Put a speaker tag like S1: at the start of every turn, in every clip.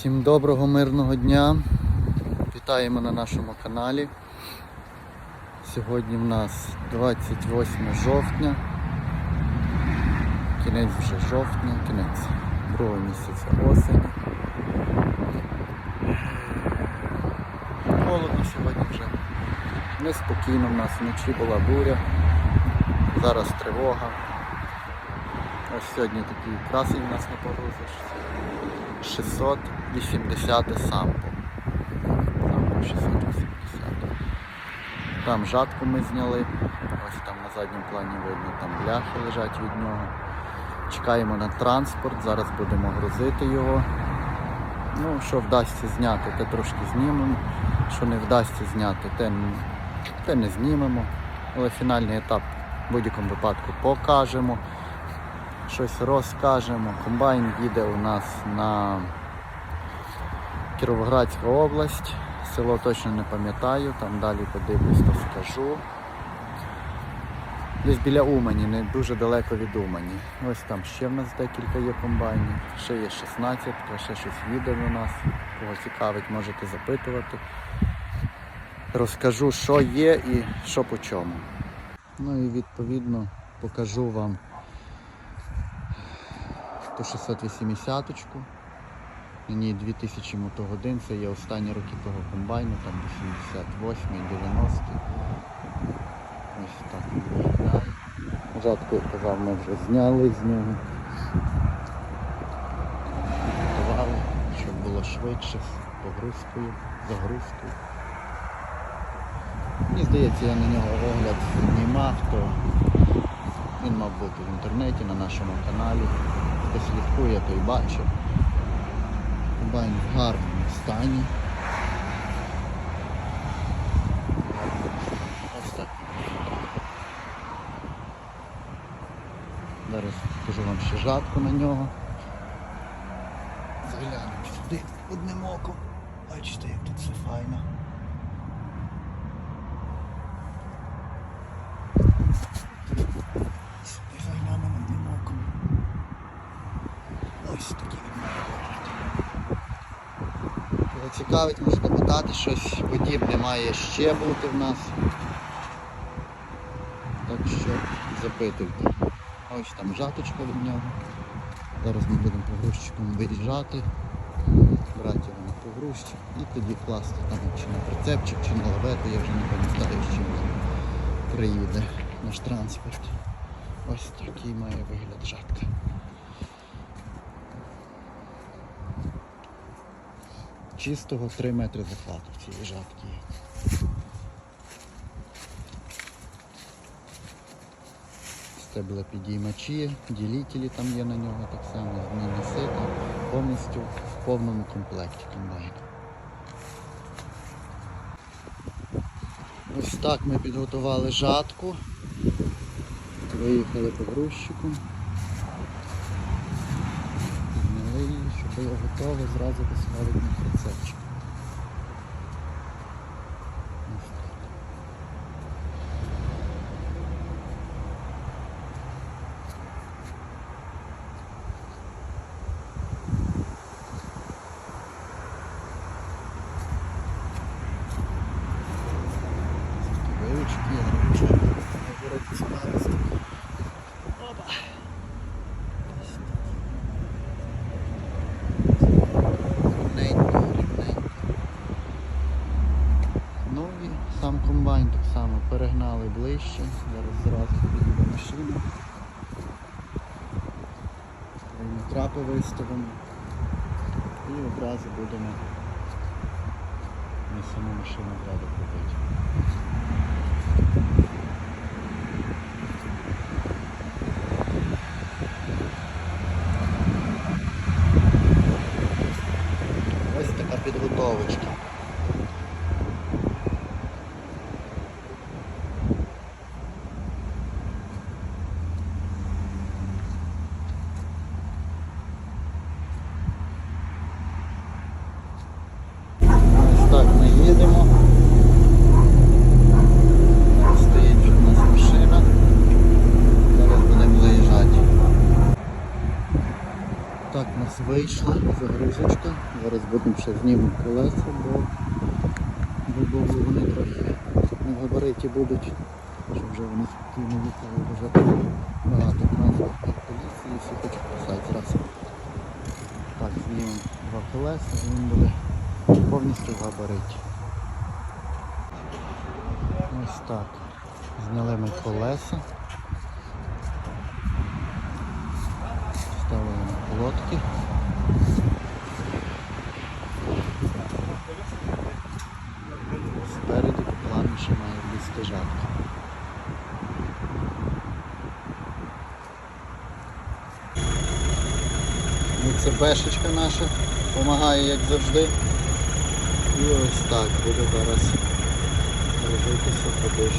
S1: Всім доброго мирного дня. Вітаємо на нашому каналі. Сьогодні в нас 28 жовтня. Кінець вже жовтня, кінець другого місяця осені. Холодно сьогодні вже. Неспокійно в нас вночі була буря. Зараз тривога. Ось сьогодні такий красень у нас на погрузочці. 680 сампо. Сампо 680. Там жатку ми зняли. Ось там на задньому плані видно, там бляхи лежать від нього. Чекаємо на транспорт, зараз будемо грузити його. Ну, що вдасться зняти, те трошки знімемо. Що не вдасться зняти, те, те не знімемо. Але фінальний етап в будь-якому випадку покажемо щось розкажемо. Комбайн їде у нас на Кіровоградську область. Село точно не пам'ятаю, там далі подивлюсь, то скажу. Десь біля Умані, не дуже далеко від Умані. Ось там ще в нас декілька є комбайнів, ще є 16, ще щось їде у нас. Кого цікавить, можете запитувати. Розкажу, що є і що по чому. Ну і відповідно покажу вам ту 680-ку. На ній 2000 мотогодин, це є останні роки того комбайну, там 88 90 Ось так виглядає. Жатку, я казав, ми вже зняли з нього. Готували, щоб було швидше з погрузкою, загрузкою. Мені здається, я на нього огляд знімав, то він мав бути в інтернеті на нашому каналі. Хто слідкує, той бачив. Комбайн в гарному стані. Ось так. Зараз покажу вам ще жатку на нього. Заглянемо сюди одним оком. Бачите, як тут все файно. Сюди заглянемо одним оком. Ось такі від мене вигляд. Кого цікавить, можете питати, щось подібне має ще бути в нас. Так що запитуйте. Ось там жаточка від нього. Зараз ми будемо погрузчиком виїжджати, брати його на погрузчик і тоді класти там чи на прицепчик, чи на лавету, я вже не пам'ятаю, з чим приїде наш транспорт. Ось такий має вигляд жатка. Чистого 3 метри захвату в цієї жатки є. Стебла підіймачі, ділітелі там є на нього так само, змінні сита, повністю в повному комплекті комбайн. Ось так ми підготували жатку. Виїхали по грузчику. Зняли її, щоб було готове, зразу поставити на прицепчик. Ось так. Вивічки, я нічого не виробити зараз. Опа. Ось так. Рівненько, рівненько. Ну і сам комбайн так само перегнали ближче. Зараз зразу підійде машина. Трапи виставимо. І одразу будемо на саму машину зразу купити. Ось така підготовочка. Ось так ми їдемо. Стоїть тут у нас машина. Вийшла загрузочка. Зараз будемо ще знімемо колеса, бо, вони трохи на габариті будуть, щоб вже вони їхали, вже багато транспортних поліції, всі хочуть писати зразу. Так, знімемо два колеса і він буде повністю в габариті. Ось так. Зняли ми колеса. Ставили на колодки. Спереду плану ще має влізти жатка. Ну, це бешечка наша, допомагає як завжди. І ось так буде зараз робитися туди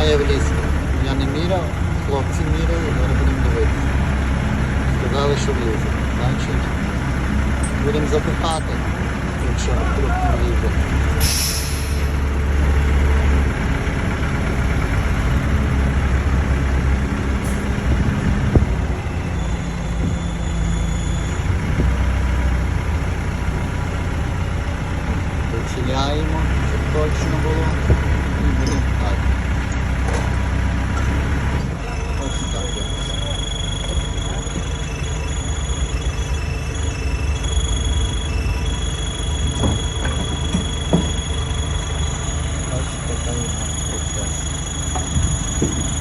S1: Має влізти. Я не міряв, хлопці міряли, зараз будемо дивитися. Сказали, що влізе. Значить, будемо запихати, якщо вдруг не влізе. Вичиняємо, щоб точно було. І будемо так. Ось так якось. Ось такий у нас процес.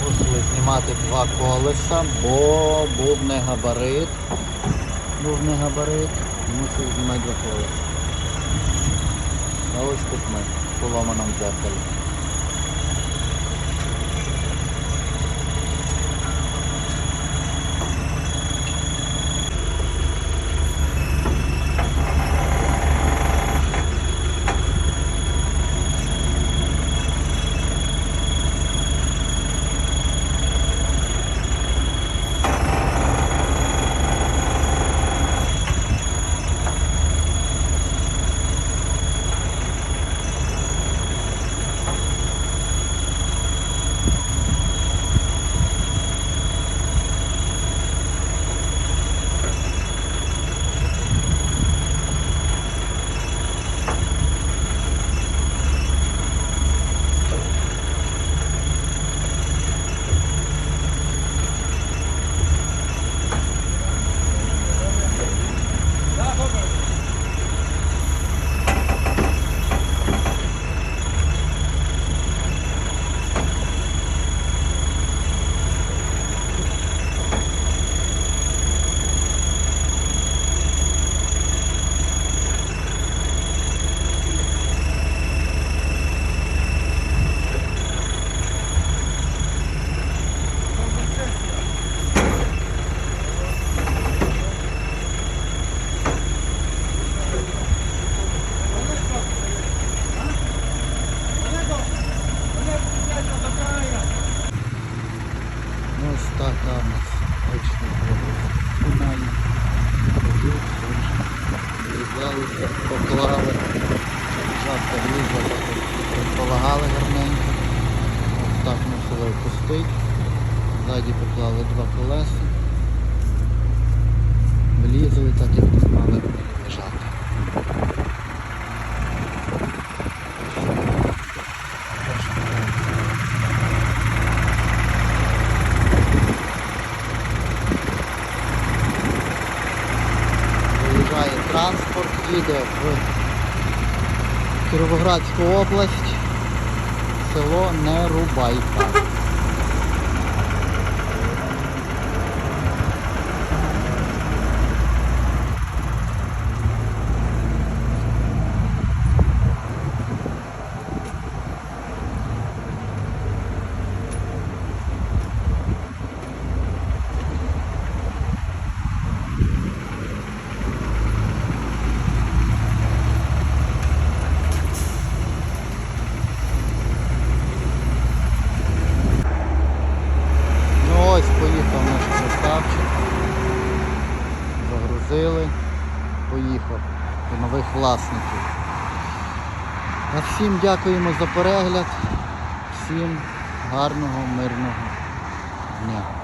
S1: Мусили знімати два колеса, бо був не габарит. Був не габарит, мусив знімати два колеса. А ось тут ми в дзеркалі. Така у нас очна поклали. Жатка влізла, полагали гарненько. Ось так мусили опустити. Ззаді поклали два колеса. Влізли так, як не мали лежати. Виїжджає транспорт, їде в Кіровоградську область, село Нерубайка. нових власників. А всім дякуємо за перегляд, всім гарного, мирного дня.